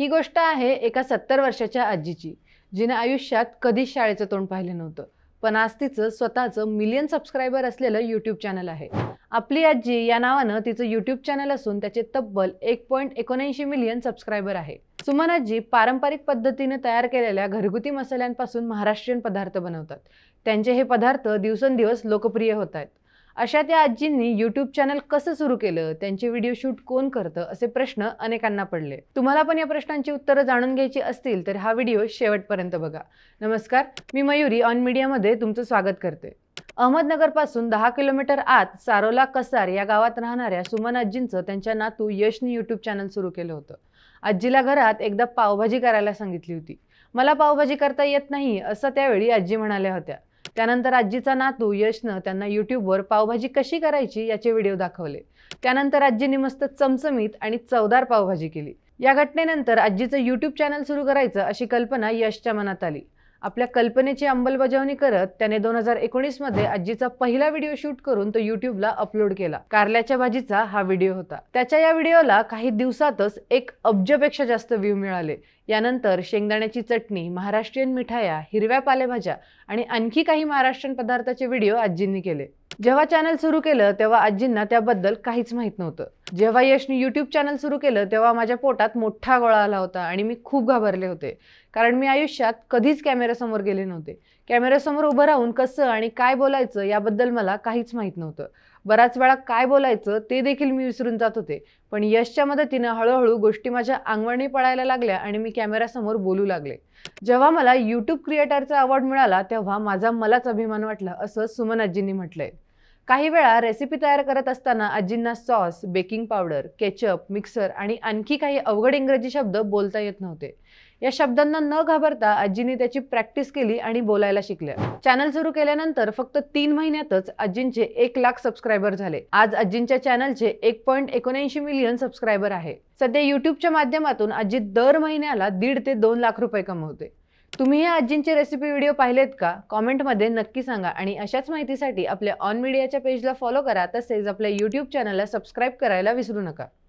ही गोष्ट आहे एका सत्तर वर्षाच्या आजीची जिने आयुष्यात कधीच शाळेचं तोंड पाहिलं नव्हतं. पण आज तिचं स्वतःचं मिलियन सबस्क्रायबर असलेलं यूट्यूब चॅनल आहे. आपली आजी या नावानं तिचं यूट्यूब चॅनल असून त्याचे तब्बल एक पॉईंट एकोणऐंशी मिलियन सबस्क्रायबर आहे. सुमन आजी पारंपरिक पद्धतीने तयार केलेल्या घरगुती मसाल्यांपासून महाराष्ट्रीयन पदार्थ बनवतात. त्यांचे हे पदार्थ दिवसेंदिवस लोकप्रिय होत आहेत. अशा त्या आजींनी यूट्यूब चॅनल कसं सुरू केलं? त्यांचे व्हिडिओ शूट कोण करतं? असे प्रश्न अनेकांना पडले. तुम्हाला पण या प्रश्नांची उत्तरं जाणून घ्यायची असतील तर हा व्हिडिओ शेवटपर्यंत बघा. नमस्कार मी मयुरी ऑन मीडियामध्ये तुमचं स्वागत करते. अहमदनगरपासून दहा किलोमीटर आत सारोला कसार या गावात राहणाऱ्या सुमन आजींचं त्यांच्या नातू यशनी यूट्यूब चॅनल सुरू केलं होतं. आजीला घरात एकदा पावभाजी करायला सांगितली होती. मला पावभाजी करता येत नाही असं त्यावेळी आजी म्हणाल्या होत्या. त्यानंतर आजीचा नातू यशनं त्यांना यूट्यूबवर पावभाजी कशी करायची याचे व्हिडिओ दाखवले. त्यानंतर आजीने मस्त चमचमीत आणि चवदार पावभाजी केली. या घटनेनंतर आजीचं यूट्यूब चॅनल सुरू करायचं अशी कल्पना यशच्या मनात आली. आपल्या कल्पनेची अंमलबजावणी करत त्याने दोन हजार एकोणीसमध्ये आजीचा पहिला व्हिडिओ शूट करून तो युट्यूबला अपलोड केला. कारल्याच्या भाजीचा हा व्हिडिओ होता. त्याच्या या व्हिडिओला काही दिवसातच एक अब्जपेक्षा जास्त व्ह्यू मिळाले. यानंतर शेंगदाण्याची चटणी महाराष्ट्रीयन मिठाया हिरव्या पालेभाज्या आणि आणखी काही महाराष्ट्रीयन पदार्थाचे व्हिडिओ आजींनी केले. जेव्हा चॅनल सुरू केलं तेव्हा आजींना त्याबद्दल काहीच माहीत नव्हतं. जेव्हा यशनी यूट्यूब चॅनल सुरू केलं तेव्हा माझ्या पोटात मोठा गोळा आला होता आणि मी खूप घाबरले होते. कारण मी आयुष्यात कधीच कॅमेऱ्यासमोर गेले नव्हते. कॅमेऱ्यासमोर उभं राहून कसं आणि काय बोलायचं याबद्दल मला काहीच माहीत नव्हतं. बराच वेळा काय बोलायचं ते देखील मी विसरून जात होते. पण यशच्या मदतीनं हळूहळू गोष्टी माझ्या अंगवणी पळायला लागल्या आणि मी कॅमेऱ्यासमोर बोलू लागले. जेव्हा मला यूट्यूब क्रिएटरचा अवॉर्ड मिळाला तेव्हा माझा मलाच अभिमान वाटला असं सुमन आजींनी म्हटलंय. काही वेळा रेसिपी तयार करत असताना आजींना sauce baking powder ketchup mixer आणि आणखी काही अवघड इंग्रजी शब्द बोलता येत नव्हते. या शब्दांना न घाबरता आजींनी त्याची प्रॅक्टिस केली आणि बोलायला शिकल्या. चॅनल सुरू केल्यानंतर फक्त तीन महिन्यातच आजींचे एक लाख सबस्क्रायबर झाले. आज आजींच्या चॅनलचे एक पॉईंट एकोणऐंशी मिलियन सबस्क्रायबर आहे. सध्या युट्यूबच्या माध्यमातून आजी दर महिन्याला दीड ते दोन लाख रुपये कमवते. तुम्ही या आजींचे रेसिपी व्हिडिओ पाहिलेत का? कॉमेंटमध्ये नक्की सांगा आणि अशाच माहितीसाठी आपल्या ऑन मीडियाच्या पेजला फॉलो करा. तसेच आपल्या यूट्यूब चॅनलला सबस्क्राईब करायला विसरू नका.